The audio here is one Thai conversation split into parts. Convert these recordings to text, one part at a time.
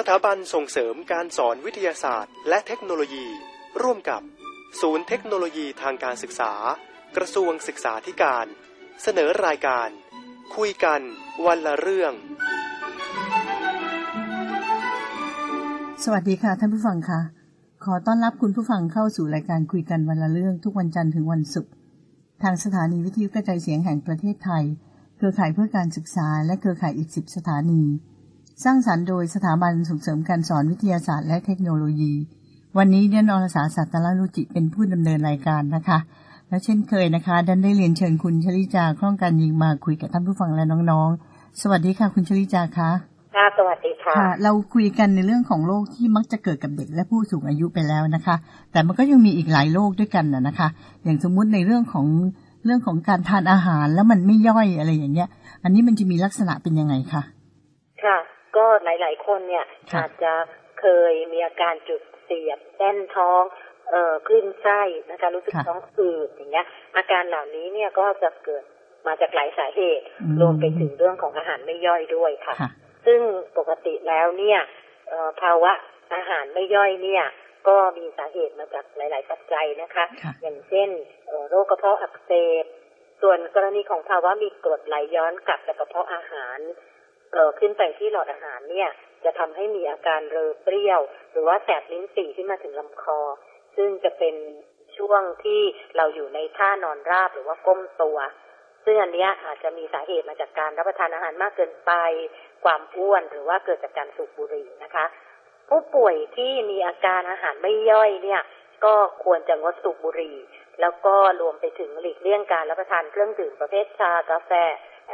สถาบันส่งเสริมการสอนวิทยาศาสตร์ และเทคโนโลยี ร่วมกับ ศูนย์เทคโนโลยีทางการศึกษา กระทรวงศึกษาธิการ เสนอรายการ คุยกันวันละเรื่อง สวัสดีค่ะท่านผู้ฟังค่ะ ขอต้อนรับคุณผู้ฟังเข้าสู่รายการคุยกันวันละเรื่องทุกวันจันทร์ถึงวันศุกร์ทางสถานีวิทยุกระจายเสียงแห่งประเทศไทย เครือข่ายเพื่อการศึกษาและเครือข่ายอีกสิบสถานี สร้างสรรค์โดยสถาบันส่งเสริมการสอนวิทยาศาสตร์และเทคโนโลยี วันนี้เดนอรสาสัตตลรุจิเป็นผู้ดำเนินรายการนะคะ และเช่นเคยนะคะดันได้เรียนเชิญคุณชลิจาคล่องการยิงมาคุยกับท่านผู้ฟังและน้องๆ สวัสดีค่ะคุณชลิจาคะค่ะสวัสดีค่ะค่ะ เราคุยกันในเรื่องของโรคที่มักจะเกิดกับเด็กและผู้สูงอายุไปแล้วนะคะ แต่มันก็ยังมีอีกหลายโรคด้วยกันนะนะคะ อย่างสมมุติในเรื่องของเรื่องของการทานอาหารแล้วมันไม่ย่อยอะไรอย่างเงี้ย อันนี้มันจะมีลักษณะเป็นยังไงคะค่ะ ก็หลาย ๆ คนเนี่ยค่ะอาจจะเคยมีอาการจุดเสียบแน่นท้องเอ่อคลื่นไส้นะคะรู้สึกค่ะท้องอืดอย่างเงี้ย อาการเหล่านี้เนี่ยก็จะเกิดมาจากหลายสาเหตุอืมรวมไปถึงเรื่องของอาหารไม่ย่อยด้วยค่ะค่ะซึ่งปกติแล้วเนี่ยเอ่อภาวะอาหารไม่ย่อยเนี่ย ก็มีสาเหตุมาจากหลาย ๆ ปัจจัยนะคะค่ะอย่างเช่นเอ่อโรคกระเพาะอักเสบส่วนกรณีของภาวะมีกรดไหลย้อนกลับจากกระเพาะอาหารเอ่อ ขึ้นไปที่หลอดอาหารเนี่ย จะทำให้มีอาการเรอเปรี้ยว หรือว่าแสบลิ้นปี่ขึ้นมาถึงลำคอ ซึ่งจะเป็นช่วงที่เราอยู่ในท่านอนราบหรือว่าก้มตัว ซึ่งอันนี้อาจจะมีสาเหตุมาจากการรับประทานอาหารมากเกินไป ความอ้วนหรือว่าเกิดจากการสูบบุหรี่นะคะ ผู้ป่วยที่มีอาการอาหารไม่ย่อยเนี่ย ก็ควรจะงดสูบบุหรี่ แล้วก็รวมไปถึงหลีกเลี่ยงการรับประทานเครื่องดื่มประเภทชากาแฟ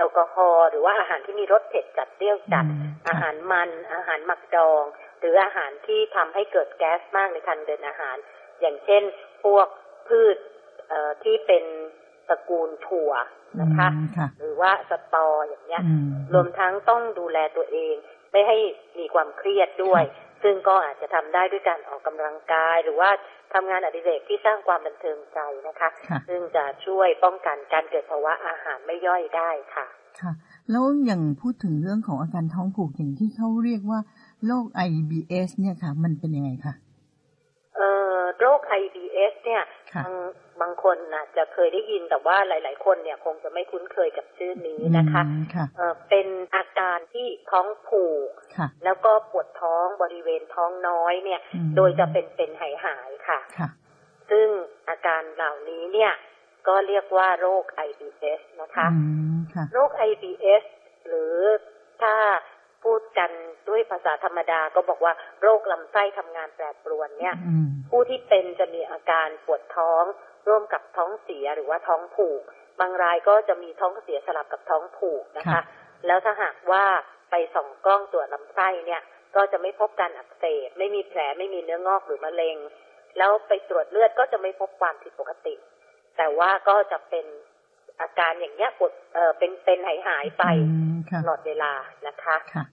แอลกอฮอล์หรือว่าอาหารที่มีรสเผ็ดจัดเปรี้ยวจัดอืมค่ะอาหารมัน อาหารหมักดอง หรืออาหารที่ทำให้เกิดแก๊สมากในทางเดินอาหาร อย่างเช่น พวกพืชเอ่อที่เป็นตระกูลถั่วนะคะอืมค่ะหรือว่าสตออย่างเงี้ยอืมรวมทั้งต้องดูแลตัวเอง ไม่ให้มีความเครียดด้วย ซึ่งก็อาจจะทำได้ด้วยการออกกำลังกาย หรือว่าทำงานอดิเรกที่สร้างความบันเทิงใจนะคะค่ะซึ่งจะช่วยป้องกันการเกิดภาวะอาหารไม่ย่อยได้ค่ะ ค่ะ แล้วอย่างพูดถึงเรื่องของอาการท้องผูกอย่างที่เขาเรียกว่าโรค IBS เนี่ยค่ะ มันเป็นยังไงคะเอ่อโรค IBS เนี่ยค่ะบาง บางคนน่ะจะเคยได้ยินแต่ว่าหลาย ๆ คนเนี่ยคงจะไม่คุ้นเคยกับชื่อนี้นะคะอืมค่ะเอ่อเป็นอาการที่ท้องผูกค่ะแล้วก็ปวดท้องบริเวณท้องน้อยเนี่ยอืมโดยจะเป็นเป็นหายหายๆค่ะค่ะซึ่งอาการเหล่านี้เนี่ย ก็เรียกว่าโรค IBS นะคะอืมค่ะโรค IBS หรือถ้า พูดกันด้วยภาษาธรรมดาก็บอกว่าโรคลำไส้ทำงานแปรปรวนเนี่ยอืมผู้ที่เป็นจะมีอาการปวดท้อง ร่วมกับท้องเสียหรือว่าท้องผูก บางรายก็จะมีท้องเสียสลับกับท้องผูกนะคะค่ะแล้วถ้าหากว่าไปส่องกล้องตรวจลำไส้เนี่ย ก็จะไม่พบการอักเสบไม่มีแผลไม่มีเนื้องอกหรือมะเร็ง แล้วไปตรวจเลือดก็จะไม่พบความผิดปกติ แต่ว่าก็จะเป็น อาการอย่างเงี้ยปวดเออเป็นเป็นหายหายๆไปอืมค่ะตลอดเวลานะคะค่ะ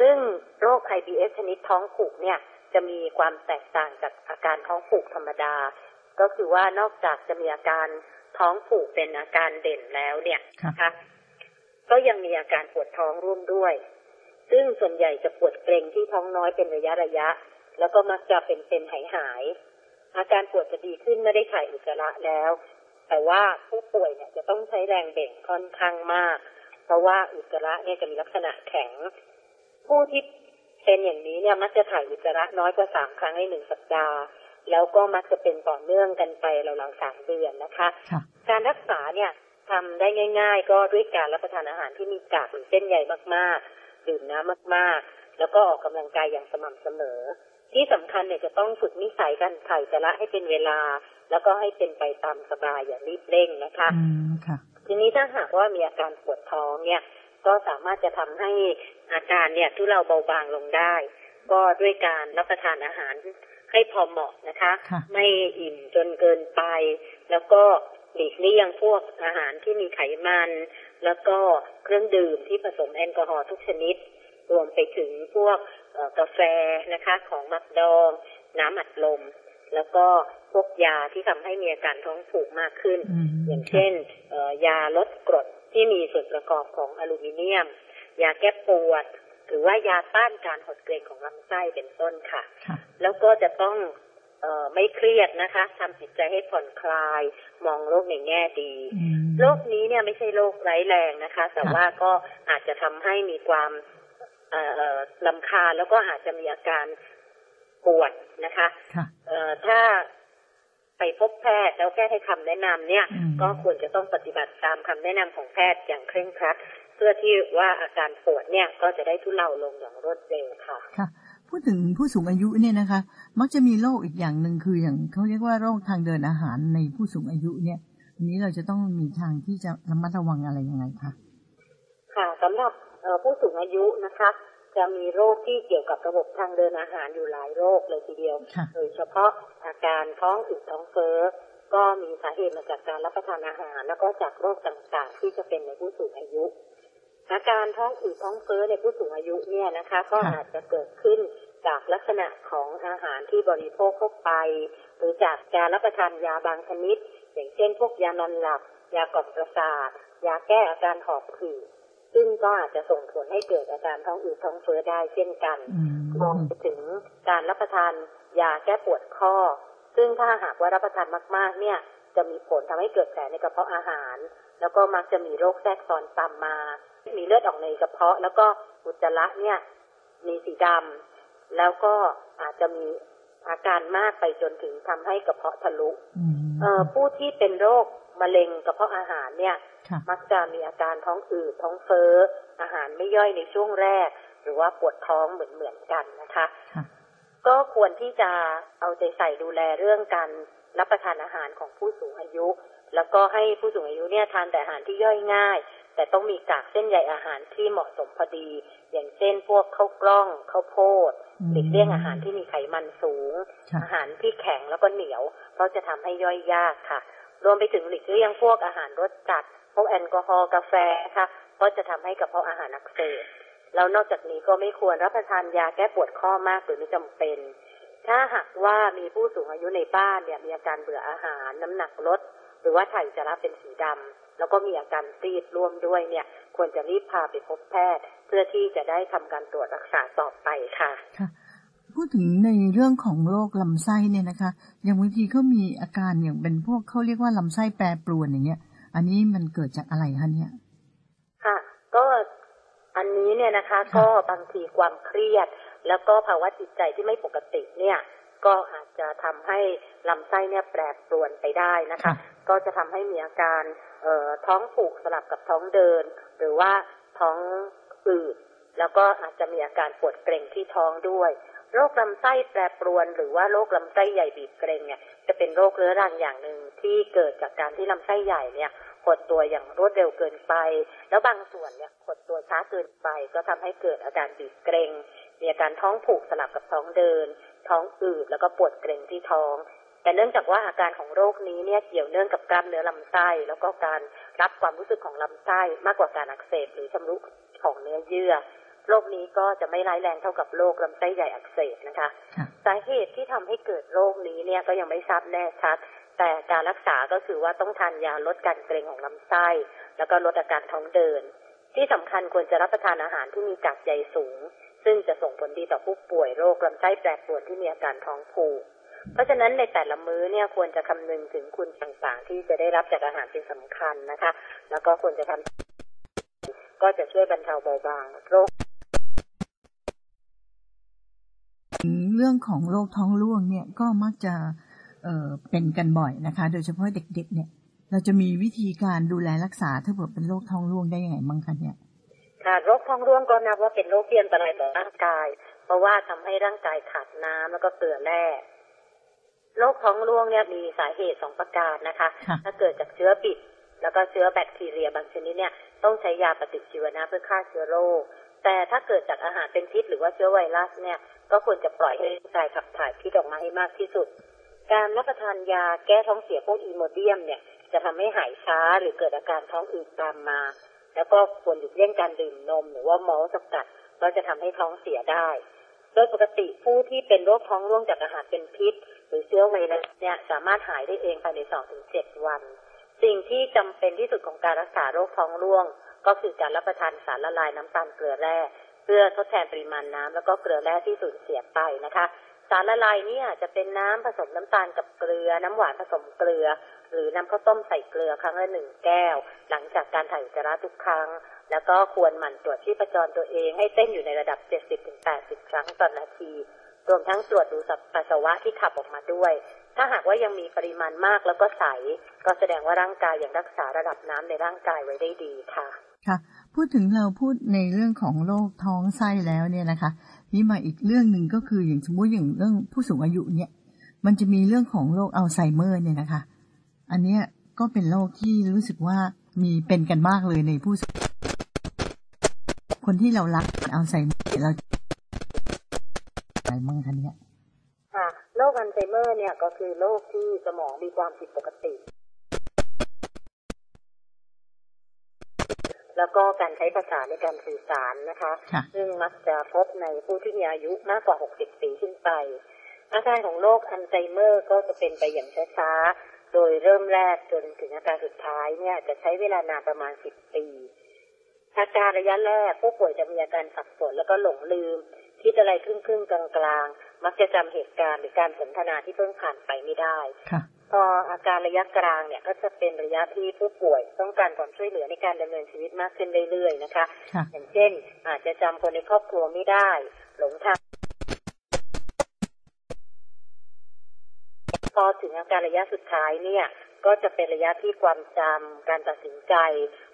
ซึ่งโรค IBS ชนิดท้องผูกเนี่ย จะมีความแตกต่างจากอาการท้องผูกธรรมดา ก็คือว่านอกจากจะมีอาการท้องผูกเป็นอาการเด่นแล้วเนี่ยค่ะนะคะก็ยังมีอาการปวดท้องร่วมด้วย ซึ่งส่วนใหญ่จะปวดเกร็งที่ท้องน้อยเป็นระยะระยะ แล้วก็มักจะเป็นเป็นหายหายๆอาการปวดจะดีขึ้นไม่ได้ถ่ายอุจจาระแล้ว แต่ว่าผู้ป่วยเนี่ยจะต้องใช้แรงเบ่งค่อนข้างมาก เพราะว่าอุจจาระเนี่ยจะมีลักษณะแข็ง ผู้ที่เป็นอย่างนี้เนี่ยมักจะถ่ายอุจจาระน้อยกว่าสามครั้งในหนึ่งสัปดาห์ แล้วก็มักจะเป็นต่อเนื่องกันไปราวๆสามเดือนนะคะค่ะการรักษาเนี่ยทำได้ง่าย ๆ ก็ด้วยการรับประทานอาหารที่มีกากหรือเส้นใยมากๆ ดื่มน้ำมากๆ แล้วก็ออกกำลังกายอย่างสม่ำเสมอ ที่สำคัญเนี่ยจะต้องฝึกนิสัยการถ่ายอุจจาระให้เป็นเวลา แล้วก็ให้เป็นไปตามสบายอย่ารีบเร่งนะคะอืมค่ะ ทีนี้ถ้าหากว่ามีอาการปวดท้องเนี่ย ก็สามารถจะทำให้อาการเนี่ยทุเราเบาบางลงได้ ก็ด้วยการรับประทานอาหารให้พอเหมาะนะคะค่ะไม่อิ่มจนเกินไป แล้วก็หลีกเลี่ยงพวกอาหารที่มีไขมัน แล้วก็เครื่องดื่มที่ผสมแอลกอฮอล์ทุกชนิด รวมไปถึงพวกเอ่อ กาแฟนะคะ ของหมักดอง น้ำอัดลม แล้วก็พวกยาที่ทำให้มีอาการท้องผูกมากขึ้นอืมอย่างเช่นเอ่อยาลดกรดที่มีส่วนประกอบของอลูมิเนียม ยาแก้ปวด หรือว่ายาต้านการหดเกร็งของลำไส้เป็นต้นค่ะค่ะแล้วก็จะต้องเออไม่เครียดนะคะทำจิตใจให้ผ่อนคลาย มองโลกในแง่ดีอืมโรคนี้เนี่ยไม่ใช่โรคร้ายแรงนะคะ แต่ค่ะว่าก็อาจจะทำให้มีความเอ่อเอ่อ ลำคาญแล้วก็อาจจะมีอาการปวดนะคะค่ะเอ่อถ้าไปพบแพทย์แล้วแพทย์ให้คำแนะนำเนี่ยอืมก็ควรจะต้องปฏิบัติตามคำแนะนำของแพทย์อย่างเคร่งครัด เพื่อที่ว่าอาการปวดเนี่ยก็จะได้ทุเลาลงอย่างรวดเร็วค่ะค่ะ พูดถึงผู้สูงอายุเนี่ยนะคะ มักจะมีโรคอีกอย่างหนึ่งคืออย่างเขาเรียกว่าโรคทางเดินอาหารในผู้สูงอายุเนี่ยอันนี้เราจะต้องมีทางที่จะระมัดระวังอะไรยังไงคะค่ะสำหรับเอ่อ ผู้สูงอายุนะคะ จะมีโรคที่เกี่ยวกับระบบทางเดินอาหารอยู่หลายโรคเลยทีเดียวค่ะโดยเฉพาะอาการท้องอืดท้องเฟ้อก็มีสาเหตุมาจากการรับประทานอาหาร แล้วก็จากโรคต่างๆ ที่จะเป็นในผู้สูงอายุ อาการท้องอืดท้องเฟ้อในผู้สูงอายุเนี่ยนะคะ ก็ค่ะอาจจะเกิดขึ้นจากลักษณะของอาหารที่บริโภคเข้าไป หรือจากการรับประทานยาบางชนิด อย่างเช่น พวกยานอนหลับ ยากล่อมประสาท ยาแก้อาการหอบหืด ซึ่งก็อาจจะส่งผลให้เกิดอาการท้องอืดท้องเฟ้อได้เช่นกันอืมรวมไปถึงการรับประทานยาแก้ปวดข้อ ซึ่งถ้าหากว่ารับประทานมากๆ เนี่ย จะมีผลทำให้เกิดแผลในกระเพาะอาหาร แล้วก็มักจะมีโรคแทรกซ้อนตามมา มีเลือดออกในกระเพาะ แล้วก็อุจจาระเนี่ยมีสีดำแล้วก็อาจจะมีอาการมากไปจนถึงทำให้กระเพาะทะลุอืมเอ่อผู้ที่เป็นโรคมะเร็งกระเพาะอาหารเนี่ยค่ะ มักจะมีอาการท้องอืดท้องเฟ้อ อาหารไม่ย่อยในช่วงแรก หรือว่าปวดท้องเหมือนเหมือนๆกันนะคะค่ะก็ควรที่จะเอาใจใส่ดูแลเรื่องการรับประทานอาหารของผู้สูงอายุ แล้วก็ให้ผู้สูงอายุเนี่ยทานแต่อาหารที่ย่อยง่าย แต่ต้องมีกากเส้นใยอาหารที่เหมาะสมพอดี อย่างเช่น พวกข้าวกล้องข้าวโพดอืมหลีกเลี่ยงอาหารที่มีไขมันสูงค่ะอาหารที่แข็งแล้วก็เหนียว เพราะจะทำให้ย่อยยากค่ะ รวมไปถึงหลีกเลี่ยงพวกอาหารรสจัด พวกแอลกอฮอล์กาแฟนะคะเพราะจะทำให้กระเพาะอาหารอักเสบแล้วนอกจากนี้ก็ไม่ควรรับประทานยาแก้ปวดข้อมากหรือไม่จำเป็น ถ้าหากว่ามีผู้สูงอายุในบ้านเนี่ยมีอาการเบื่ออาหารน้ำหนักลด หรือว่าถ่ายจจาระเป็นสีดำแล้วก็มีอาการซีดร่วมด้วยเนี่ย ควรจะรีบพาไปพบแพทย์ เพื่อที่จะได้ทำการตรวจรักษาต่อไปค่ะค่ะพูดถึงในเรื่องของโรคลำไส้เนี่ยนะคะ อย่างบางทีเขามีอาการอย่างเป็นพวกเขาเรียกว่าลำไส้แปรปรวนอย่างเงี้ย อันนี้มันเกิดจากอะไรคะเนี่ยค่ะ ก็อันนี้เนี่ยนะคะค่ะก็บางทีความเครียด แล้วก็ภาวะจิตใจที่ไม่ปกติเนี่ย ก็อาจจะทำให้ลำไส้เนี่ยแปรปรวนไปได้นะคะค่ะก็จะทำให้มีอาการเอ่อท้องผูกสลับกับท้องเดิน หรือว่าท้องอืดแล้วก็อาจจะมีอาการปวดเกร็งที่ท้องด้วยโรคลำไส้แปรปรวน หรือว่าโรคลำไส้ใหญ่บีบเกร็งเนี่ยจะเป็นโรคเรื้อรังอย่างหนึ่ง ที่เกิดจากการที่ลำไส้ใหญ่เนี่ยหดตัวอย่างรวดเร็วเกินไป แล้วบางส่วนเนี่ยหดตัวช้าเกินไป ก็ทำให้เกิดอาการบีบเกร็งมีอาการท้องผูกสลับกับท้องเดิน ท้องอืดแล้วก็ปวดเกร็งที่ท้อง แต่เนื่องจากว่าอาการของโรคนี้เนี่ยเกี่ยวเนื่องกับกล้ามเนื้อลำไส้ แล้วก็การรับความรู้สึกของลำไส้มากกว่าการอักเสบหรือชำรุของเนื้อเยื่อโรคนี้ก็จะไม่ร้ายแรงเท่ากับโรคลำไส้ใหญ่อักเสบนะคะค่ะสาเหตุที่ทำให้เกิดโรคนี้เนี่ยก็ยังไม่ทราบแน่ชัด แต่การรักษาก็คือว่าต้องทานยาลดการเกร็งของลำไส้ แล้วก็ลดอาการท้องเดิน ที่สำคัญควรจะรับประทานอาหารที่มีกากใยสูง ซึ่งจะส่งผลดีต่อผู้ป่วยโรคลำไส้แปรปรวนที่มีอาการท้องผูกเพราะฉะนั้นในแต่ละมื้อเนี่ยควรจะคำนึงถึงคุณต่างๆ ที่จะได้รับจากอาหารเป็นสำคัญนะคะ แล้วก็ควรจะทำก็จะช่วยบรรเทาเบาบางโรคเรื่องของโรคท้องร่วงเนี่ยก็มักจะ เอ่อเป็นกันบ่อยนะคะ โดยเฉพาะเด็กๆ เนี่ย เราจะมีวิธีการดูแลรักษาถ้าเกิดเป็นโรคท้องร่วงได้ยังไงบ้างคะเนี่ยค่ะโรคท้องร่วงก็นับว่าเป็นโรคที่อันตรายต่อร่างกาย เพราะว่าทำให้ร่างกายขาดน้ำแล้วก็เกลือแร่โรคท้องร่วงเนี่ยมีสาเหตุสองประการนะคะค่ะถ้าเกิดจากเชื้อบิด แล้วก็เชื้อแบคทีเรียบางชนิดเนี่ยต้องใช้ยาปฏิชีวนะเพื่อฆ่าเชื้อโรค แต่ถ้าเกิดจากอาหารเป็นพิษหรือว่าเชื้อไวรัสเนี่ย ก็ควรจะปล่อยให้ร่างกายขับถ่ายพิษออกมาให้มากที่สุด การรับประทานยาแก้ท้องเสียพวกอีโมเดียมเนี่ยจะทำให้หายช้าหรือเกิดอาการท้องอืดตามมา แล้วก็ควรหลีกเลี่ยงการดื่มนม หรือว่ามอลต์สกัดก็จะทำให้ท้องเสียได้ โดยปกติผู้ที่เป็นโรคท้องร่วงจากอาหารเป็นพิษ หรือเชื้อไวรัสเนี่ยสามารถหายได้เองภายใน2-7ถึงวัน สิ่งที่จำเป็นที่สุดของการรักษาโรคท้องร่วง ก็คือการรับประทานสารละลายน้ำตาลเกลือแร่ เพื่อทดแทนปริมาณน้ำแล้วก็เกลือแร่ที่สูญเสียไปนะคะ สารละลายนี่ยจจะเป็นน้ำผสมน้ำตาลกับเกลือ น้ำหวานผสมเกลือ หรือน้ำข้าวต้มใส่เกลือครั้งละหนึ่งแก้ว หลังจากการถ่ายอุจจาระทุกครั้ง แล้วก็ควรหมั่นตรวจชีพจรตัวเองให้เต้นอยู่ในระดับ 70-80 ครั้งต่อนนาที รวมทั้งตรวจดูสับปัสสาวะที่ขับออกมาด้วย ถ้าหากว่ายังมีปริมาณมากแล้วก็ใส ก็แสดงว่าร่างกายยังรักษาระดับน้ำในร่างกายไว้ได้ดีค่ะ ค่ะ พูดถึงเราพูดในเรื่องของโรคท้องไส้แล้วเนี่ยนะคะ นี่มาอีกเรื่องหนึ่งก็คืออย่างสมมติอย่างเรื่องผู้สูงอายุเนี่ย มันจะมีเรื่องของโรคอัลไซเมอร์เนี่ยนะคะ อันเนี้ยก็เป็นโรคที่รู้สึกว่ามีเป็นกันมากเลยในผู้สูงคนที่เรารักอัลไซเมอร์เราอะไรบ้างคะเนี่ยค่ะโรคอัลไซเมอร์เนี่ยก็คือโรคที่สมองมีความผิดปกติ แล้วก็การใช้ภาษาในการสื่อสารนะคะค่ะซึ่งมักจะพบในผู้ที่มีอายุมากกว่า 60 ปีขึ้นไป อาการของโรคอัลไซเมอร์ก็จะเป็นไปอย่างช้าๆ โดยเริ่มแรกจนถึงอาการสุดท้ายเนี่ยจะใช้เวลานานประมาณ 10 ปี อาการระยะแรกผู้ป่วยจะมีอาการสับสนแล้วก็หลงลืมคิดอะไรครึ่งๆกลางๆ มักจะจำเหตุการณ์หรือการสนทนาที่เพิ่งผ่านไปไม่ได้ค่ะ พออาการระยะกลางเนี่ยก็จะเป็นระยะที่ผู้ป่วยต้องการความช่วยเหลือในการดำเนินชีวิตมากขึ้นเรื่อยๆนะคะค่ะอย่างเช่น อาจจะจำคนในครอบครัวไม่ได้ หลงทางพอถึงอาการระยะสุดท้ายเนี่ยก็จะเป็นระยะที่ความจำการตัดสินใจ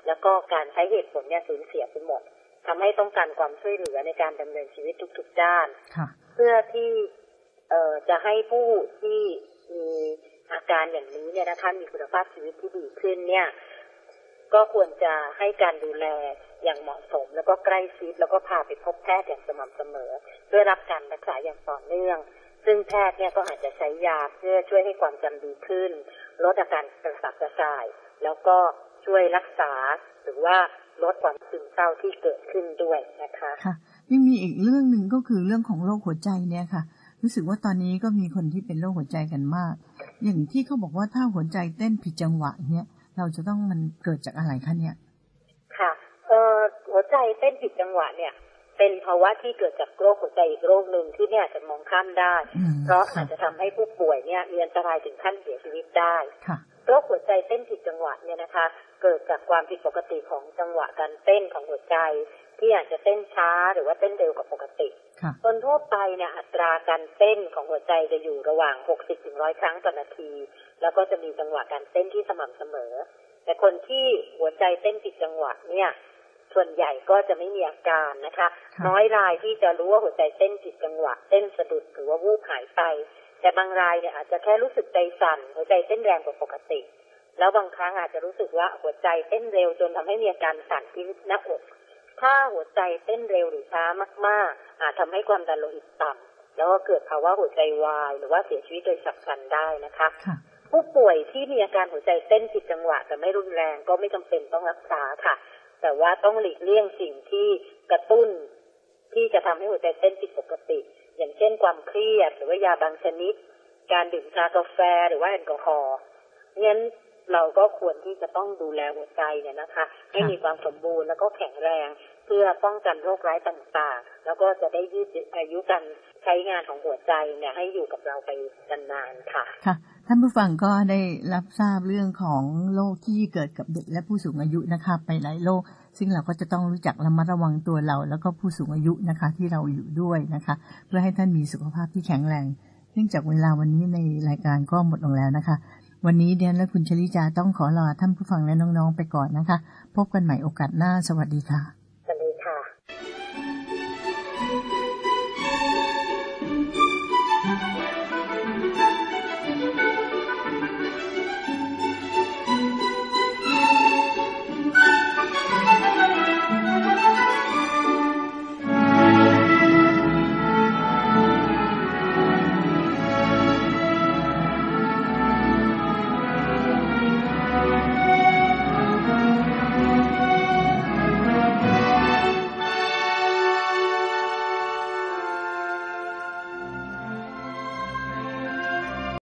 แล้วก็การใช้เหตุผลเนี่ยสูญเสียไปหมดทำให้ต้องการความช่วยเหลือในการดำเนินชีวิตทุก ๆ ด้านค่ะเพื่อที่เอ่อจะให้ผู้ที่มี อาการอย่างนี้เนี่ยนะคะมีคุณภาพชีวิตที่ดีขึ้นเนี่ย ก็ควรจะให้การดูแลอย่างเหมาะสม แล้วก็ใกล้ชิดแล้วก็พาไปพบแพทย์อย่างสม่ำเสมอ เพื่อรับการรักษาอย่างต่อเนื่อง ซึ่งแพทย์เนี่ยก็อาจจะใช้ยาเพื่อช่วยให้ความจำดีขึ้น ลดอาการกระสับกระส่าย แล้วก็ช่วยรักษาหรือว่าลดความซึมเศร้าที่เกิดขึ้นด้วยนะคะ ค่ะ ยังมีอีกเรื่องหนึ่งก็คือเรื่องของโรคหัวใจเนี่ยค่ะ รู้สึกว่าตอนนี้ก็มีคนที่เป็นโรคหัวใจกันมาก อย่างที่เขาบอกว่าถ้าหัวใจเต้นผิดจังหวะเนี่ยเราจะต้องมันเกิดจากอะไรคะเนี่ย ค่ะ เอ่อหัวใจเต้นผิดจังหวะเนี่ย เป็นภาวะที่เกิดจากโรคหัวใจอีกโรคหนึ่งที่เนี่ยอาจจะมองข้ามได้อืมเพราะค่ะอาจจะทำให้ผู้ป่วยเนี่ยมีอันตรายถึงขั้นเสียชีวิตได้ค่ะ โรคหัวใจเต้นผิดจังหวะเนี่ยนะคะ เกิดจากความผิดปกติของจังหวะการเต้นของหัวใจ ที่อาจจะเต้นช้าหรือว่าเต้นเร็วกว่าปกติค่ะคนทั่วไปเนี่ยอัตราการเต้นของหัวใจจะอยู่ระหว่าง 60ถึง100 ครั้งต่อนาที แล้วก็จะมีจังหวะการเต้นที่สม่ำเสมอ แต่คนที่หัวใจเต้นผิดจังหวะเนี่ยส่วนใหญ่ก็จะไม่มีอาการนะคะค่ะน้อยรายที่จะรู้ว่าหัวใจเต้นผิดจังหวะ เต้นสะดุดหรือว่าวูบหายไป แต่บางรายเนี่ยอาจจะแค่รู้สึกใจสั่นหัวใจเต้นแรงกว่าปกติ แล้วบางครั้งอาจจะรู้สึกว่าหัวใจเต้นเร็วจนทำให้มีอาการสั่นที่หน้าอก ถ้าหัวใจเต้นเร็วหรือช้ามาก ๆ อาจทำให้ความดันโลหิตต่ำแล้วก็เกิดภาวะหัวใจวาย หรือว่าเสียชีวิตโดยฉับพลันได้นะคะค่ะผู้ป่วยที่มีอาการหัวใจเต้นผิดจังหวะ แต่ไม่รุนแรงก็ไม่จำเป็นต้องรักษาค่ะ แต่ว่าต้องหลีกเลี่ยงสิ่งที่กระตุ้น ที่จะทำให้หัวใจเต้นผิดปกติ อย่างเช่นความเครียด หรือว่ายาบางชนิด การดื่มชากาแฟหรือว่าแอลกอฮอล์งั้นเราก็ควรที่จะต้องดูแลหัวใจเนี่ยนะคะ ให้มีความสมบูรณ์แล้วก็แข็งแรง เพื่อป้องกันโรคร้ายต่างๆ แล้วก็จะได้ยืดอายุการใช้งานของหัวใจเนี่ยให้อยู่กับเราไปนานๆค่ะค่ะ ท่านผู้ฟังก็ได้รับทราบเรื่องของโรคที่เกิดกับเด็กและผู้สูงอายุนะคะ ไปหลายโรคซึ่งเราก็จะต้องรู้จักระมัดระวังตัวเรา แล้วก็ผู้สูงอายุนะคะ ที่เราอยู่ด้วยนะคะ เพื่อให้ท่านมีสุขภาพที่แข็งแรงเนื่องจากเวลาวันนี้ในรายการก็หมดลงแล้วนะคะ วันนี้เดียนและคุณชลิจาต้องขอลาท่านผู้ฟังและน้องๆไปก่อนนะคะ พบกันใหม่โอกาสหน้าสวัสดีค่ะ